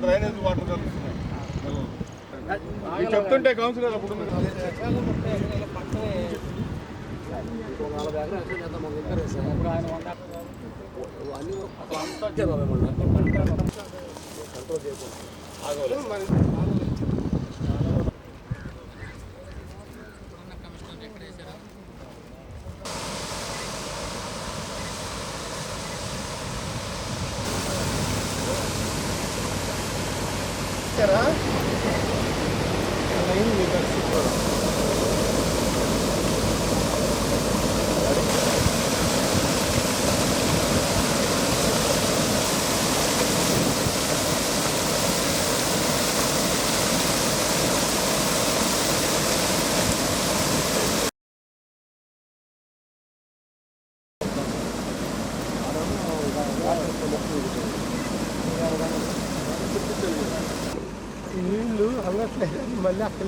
Drainage water కలుగుతున్నాయి చెప్తుంటే councillor అప్పుడు కంట్రోల్ చేయకూడదు నీళ్ళు అవ్వట్లేదు మళ్ళీ అక్కడ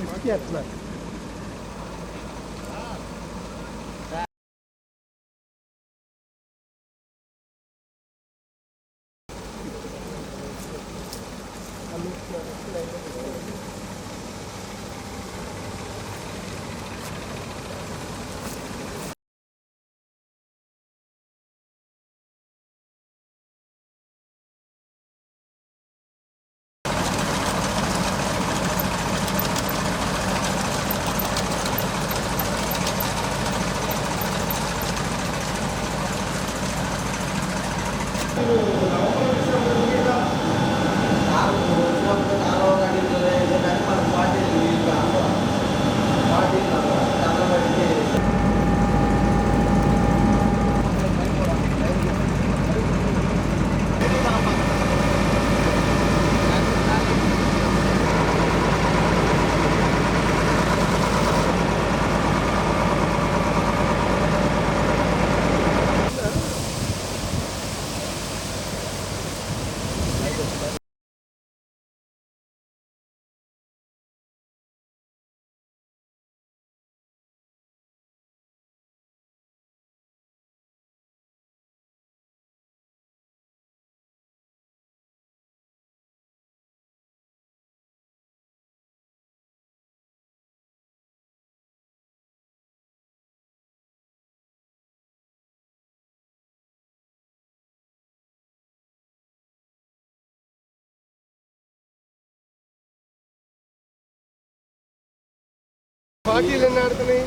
పార్టీలు ఎన్ని ఆడుతున్నాయి?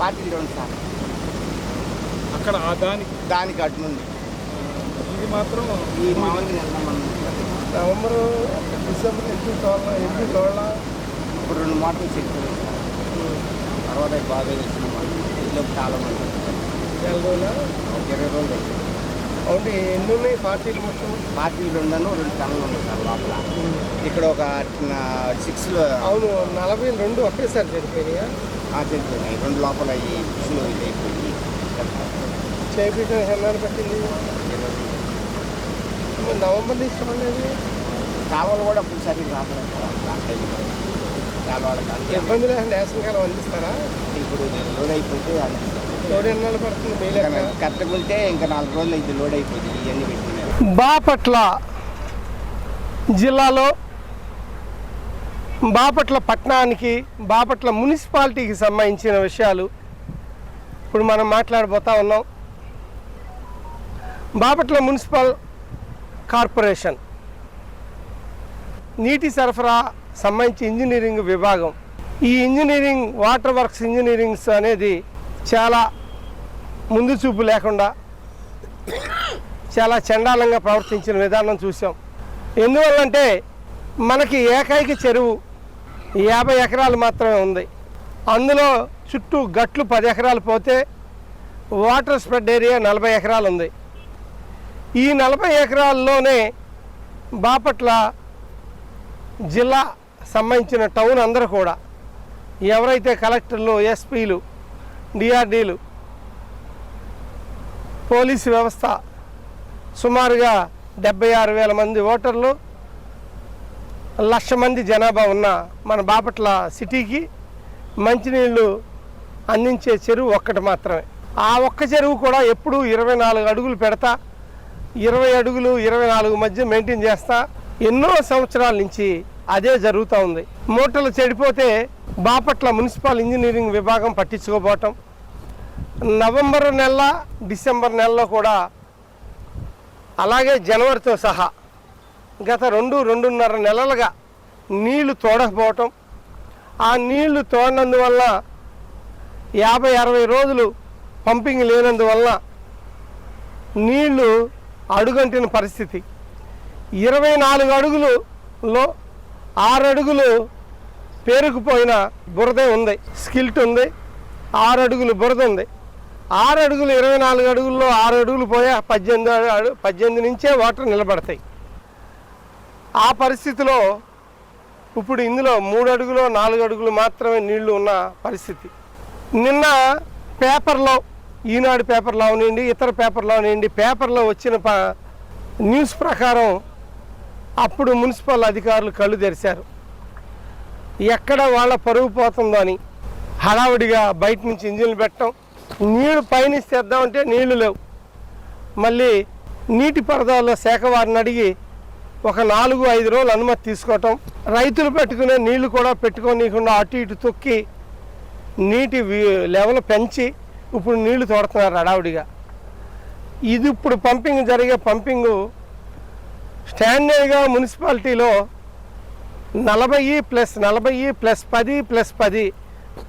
పార్టీలు రెండు సార్ అక్కడ ఆ దానికి దానికి అటు నుండి ఇది మాత్రం ఈ మామూలుగా వెళ్దాం మనం నవంబరు డిసెంబర్ ఎప్పుడు తోళ ఎప్పుడు తోళ ఇప్పుడు రెండు మాటలు చెప్తారు తర్వాత బాగా వచ్చిన ఇంట్లో చాలా మంది. నెల రోజుల? ఒక ఇరవై రోజులు. అవును ఎన్ని ఉన్నాయి పార్టీలు మొత్తం? పార్టీలు రెండును రెండు టన్నులు ఉన్నాయి సార్ లోపల. ఇక్కడ ఒక సిక్స్లో అవును నలభై రెండు ఒకేసారి సరిపోయినాయా తెలిపోయినాయి రెండు లోపల ఈ ఫిష్లో ఇది అయిపోయి చేయించడం ఎన్నాళ్ళు పట్టింది. నవంబర్ చూడలేదు. కావాలి కూడా ఫుల్ సర్వీస్ రావట్లేదు. ఇబ్బంది లేకుండా వేసవికాలం అందిస్తారా? ఇప్పుడు లోడ్ అయిపోతే అందిస్తాం తోడు ఎన్నాళ్ళు పడుతుంది? కరెక్ట్గా ఇంకా నాలుగు రోజులు ఇది లోడ్ అయిపోయింది. ఇవన్నీ పెట్టినారు బాపట్ల జిల్లాలో బాపట్ల పట్టణానికి బాపట్ల మున్సిపాలిటీకి సంబంధించిన విషయాలు ఇప్పుడు మనం మాట్లాడబోతా ఉన్నాం. బాపట్ల మున్సిపల్ కార్పొరేషన్ నీటి సరఫరా సంబంధించి ఇంజనీరింగ్ విభాగం. ఈ ఇంజనీరింగ్ వాటర్ వర్క్స్ ఇంజనీరింగ్స్ అనేది చాలా ముందు చూపు లేకుండా చాలా చండాలంగా ప్రవర్తించిన విధానం చూసాం ఎందువల్లంటే మనకి ఏకైక చెరువు యాభై ఎకరాలు మాత్రమే ఉంది. అందులో చుట్టూ గట్లు పది ఎకరాలు పోతే వాటర్ స్ప్రెడ్ ఏరియా నలభై ఎకరాలు ఉంది. ఈ నలభై ఎకరాల్లోనే బాపట్ల జిల్లా సంబంధించిన టౌన్ అందరూ కూడా ఎవరైతే కలెక్టర్లు ఎస్పీలు డిఆర్డీలు పోలీసు వ్యవస్థ సుమారుగా డెబ్బై ఆరు వేల మంది ఓటర్లు లక్ష మంది జనాభా ఉన్న మన బాపట్ల సిటీకి మంచినీళ్ళు అందించే చెరువు ఒక్కటి మాత్రమే. ఆ ఒక్క చెరువు కూడా ఎప్పుడు ఇరవై నాలుగు అడుగులు పెడతా ఇరవై అడుగులు ఇరవై నాలుగు మధ్య మెయింటైన్ చేస్తా ఎన్నో సంవత్సరాల నుంచి అదే జరుగుతూ ఉంది. మూటలు చెడిపోతే బాపట్ల మున్సిపల్ ఇంజనీరింగ్ విభాగం పట్టించుకోపోవటం నవంబర్ నెల డిసెంబర్ నెలలో కూడా అలాగే జనవరితో సహా గత రెండు రెండున్నర నెలలుగా నీళ్ళు తోడకపోవటం. ఆ నీళ్ళు తోడినందువల్ల యాభై అరవై రోజులు పంపింగ్ లేనందువల్ల నీళ్ళు అడుగంటిన పరిస్థితి. ఇరవై నాలుగు అడుగులులో ఆరు అడుగులు పేరుకుపోయిన బురద ఉంది స్కిల్ట్ ఉంది ఆరు అడుగులు బురద ఉంది. ఆరు అడుగులు ఇరవై నాలుగు అడుగుల్లో ఆరు అడుగులు పోయా పద్దెనిమిది పద్దెనిమిది నుంచే వాటర్ నిలబడతాయి. ఆ పరిస్థితిలో ఇప్పుడు ఇందులో మూడు అడుగులు నాలుగు అడుగులు మాత్రమే నీళ్ళు ఉన్న పరిస్థితి. నిన్న పేపర్లో ఈనాడు పేపర్లో అవనివ్వండి ఇతర పేపర్లో అవనివ్వండి పేపర్లో వచ్చిన ప న్యూస్ ప్రకారం అప్పుడు మున్సిపల్ అధికారులు కళ్ళు తెరిచారు. ఎక్కడ వాళ్ళ పరుగు పోతుందో అని. హడావుడిగా బయట నుంచి ఇంజిన్లు పెట్టడం. నీళ్ళు పైనుంచి తెద్దామంటే నీళ్ళు లేవు. మళ్ళీ నీటి పరదాల్లో శాఖ వారిని అడిగి ఒక నాలుగు ఐదు రోజులు అనుమతి తీసుకోవటం రైతులు పెట్టుకునే నీళ్ళు కూడా పెట్టుకోనీయకుండా అటు ఇటు తొక్కి నీటి లెవెల్ పెంచి ఇప్పుడు నీళ్ళు తోడుతున్నారు హడావుడిగా. ఇది ఇప్పుడు పంపింగ్ జరిగే పంపింగు స్టాండర్డ్గా మున్సిపాలిటీలో నలభై ప్లస్ నలభై ప్లస్ పది ప్లస్ పది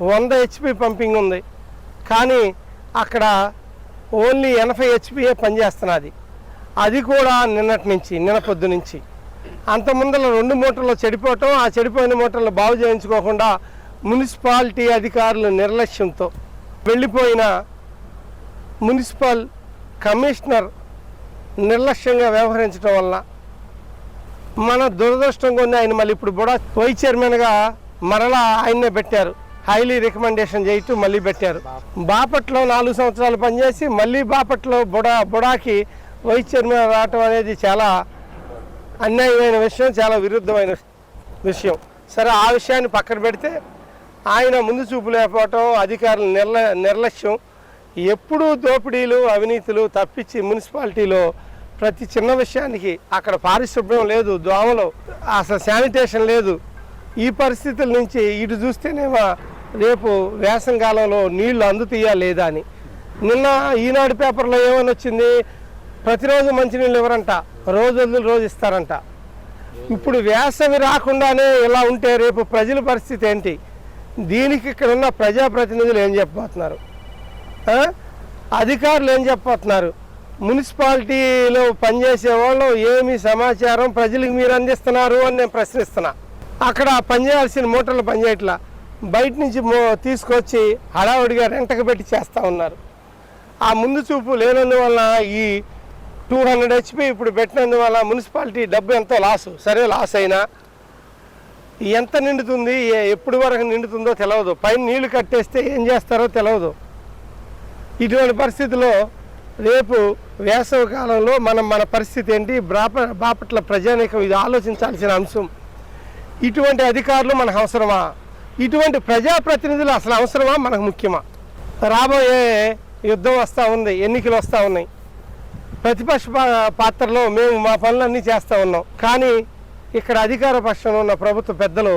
వంద హెచ్పి పంపింగ్ ఉంది. కానీ అక్కడ ఓన్లీ ఎనభై హెచ్పియే పనిచేస్తున్నది. అది కూడా నిన్నటి నుంచి నిన్న పొద్దు నుంచి. అంత ముందర రెండు మోటార్లు చెడిపోవటం ఆ చెడిపోయిన మోటార్లు బాగు చేయించుకోకుండా మున్సిపాలిటీ అధికారుల నిర్లక్ష్యంతో వెళ్ళిపోయిన మున్సిపల్ కమిషనర్ నిర్లక్ష్యంగా వ్యవహరించడం వల్ల మన దురదృష్టం కొన్ని ఆయన మళ్ళీ ఇప్పుడు కూడా వైస్ చైర్మన్గా మరలా ఆయన్నే పెట్టారు. హైలీ రికమెండేషన్ చేయటం మళ్ళీ పెట్టారు. బాపట్లో నాలుగు సంవత్సరాలు పనిచేసి మళ్ళీ బాపట్లో బుడా బుడాకి వైస్ చైర్మన్ రావటం అనేది చాలా అన్యాయమైన విషయం చాలా విరుద్ధమైన విషయం. సరే ఆ విషయాన్ని పక్కన పెడితే ఆయన ముందు చూపు లేకపోవటం అధికారుల నిర్ల నిర్లక్ష్యం. ఎప్పుడూ దోపిడీలు అవినీతులు తప్పించి మున్సిపాలిటీలో ప్రతి చిన్న విషయానికి అక్కడ పారిశుభ్రం లేదు దోమలు అసలు శానిటేషన్ లేదు. ఈ పరిస్థితుల నుంచి ఇటు చూస్తేనేమో రేపు వేసం కాలంలో నీళ్ళు అందుతాయా లేదా అని. నిన్న ఈనాడు పేపర్లో ఏమని వచ్చింది? ప్రతిరోజు మంచినీళ్ళు ఇవ్వరంట రోజు వదిలి రోజు ఇస్తారంట. ఇప్పుడు వేసవి రాకుండానే ఇలా ఉంటే రేపు ప్రజల పరిస్థితి ఏంటి? దీనికి ఇక్కడ ఉన్న ప్రజాప్రతినిధులు ఏం చెప్పబోతున్నారు? అధికారులు ఏం చెప్పబోతున్నారు? మున్సిపాలిటీలో పనిచేసే వాళ్ళు ఏమి సమాచారం ప్రజలకు మీరు అందిస్తున్నారు అని నేను ప్రశ్నిస్తున్నా. అక్కడ పనిచేయాల్సిన మూటలు పనిచేయట్లా? బయట నుంచి తీసుకొచ్చి హడావుడిగా రెంటకు పెట్టి చేస్తూ ఉన్నారు. ఆ ముందు చూపు లేనందువలన ఈ టూ హండ్రెడ్ హెచ్పి ఇప్పుడు పెట్టినందువల్ల మున్సిపాలిటీ డబ్బు ఎంతో లాసు. సరే లాస్ అయినా. ఎంత నిండుతుంది ఎప్పుడు వరకు నిండుతుందో తెలియదు పైన నీళ్ళు కట్టేస్తే ఏం చేస్తారో తెలియదు ఇటువంటి పరిస్థితిలో రేపు వేసవి కాలంలో మనం మన పరిస్థితి ఏంటి? బాప బాపట్ల ప్రజానీకం ఇది ఆలోచించాల్సిన అంశం. ఇటువంటి అధికారులు మనకు అవసరమా? ఇటువంటి ప్రజాప్రతినిధులు అసలు అవసరమా? మనకు ముఖ్యమా? రాబోయే యుద్ధం వస్తూ ఉంది ఎన్నికలు వస్తూ ఉన్నాయి. ప్రతిపక్ష పాత్రలో మేము మా పనులన్నీ చేస్తూ ఉన్నాం. కానీ ఇక్కడ అధికార పక్షంలో ఉన్న ప్రభుత్వ పెద్దలు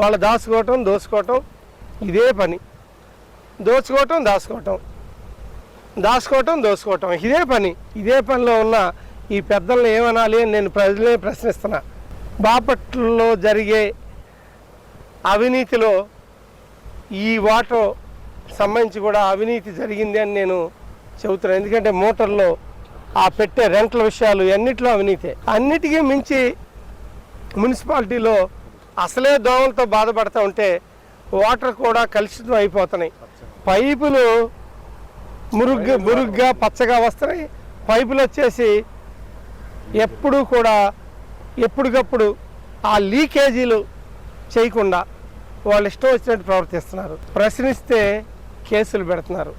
వాళ్ళు దాచుకోవటం దోచుకోవటం ఇదే పని. దోచుకోవటం దాచుకోవటం. దాచుకోవటం దోచుకోవటం ఇదే పని. ఇదే పనిలో ఉన్న ఈ పెద్దలను ఏమనాలి అని నేను ప్రజలే ప్రశ్నిస్తున్నా. బాపట్లలో జరిగే అవినీతిలో ఈ వాటర్ సంబంధించి కూడా అవినీతి జరిగింది అని నేను చెబుతున్నాను ఎందుకంటే మోటార్లో ఆ పెట్టే రెంట్ల విషయాలు అన్నిట్లో అవినీతే. అన్నిటికీ మించి మున్సిపాలిటీలో అసలే దోమలతో బాధపడుతూ ఉంటే వాటర్ కూడా కలుషితం అయిపోతున్నాయి. పైపులు మురుగ్గా మురుగ్గా పచ్చగా వస్తున్నాయి. పైపులు వచ్చేసి ఎప్పుడూ కూడా ఎప్పటికప్పుడు ఆ లీకేజీలు చేయకుండా వాళ్ళు ఇష్టం వచ్చినట్టు ప్రవర్తిస్తున్నారు. ప్రశ్నిస్తే కేసులు పెడుతున్నారు.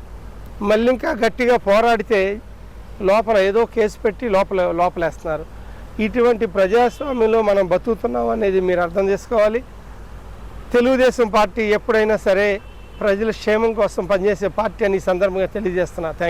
మళ్ళీ ఇంకా గట్టిగా పోరాడితే లోపల ఏదో కేసు పెట్టి లోపల లోపలేస్తున్నారు. ఇటువంటి ప్రజాస్వామ్యంలో మనం బతుకుతున్నాం అనేది మీరు అర్థం చేసుకోవాలి. తెలుగుదేశం పార్టీ ఎప్పుడైనా సరే ప్రజల క్షేమం కోసం పనిచేసే పార్టీ అని ఈ సందర్భంగా తెలియజేస్తున్నా. థ్యాంక్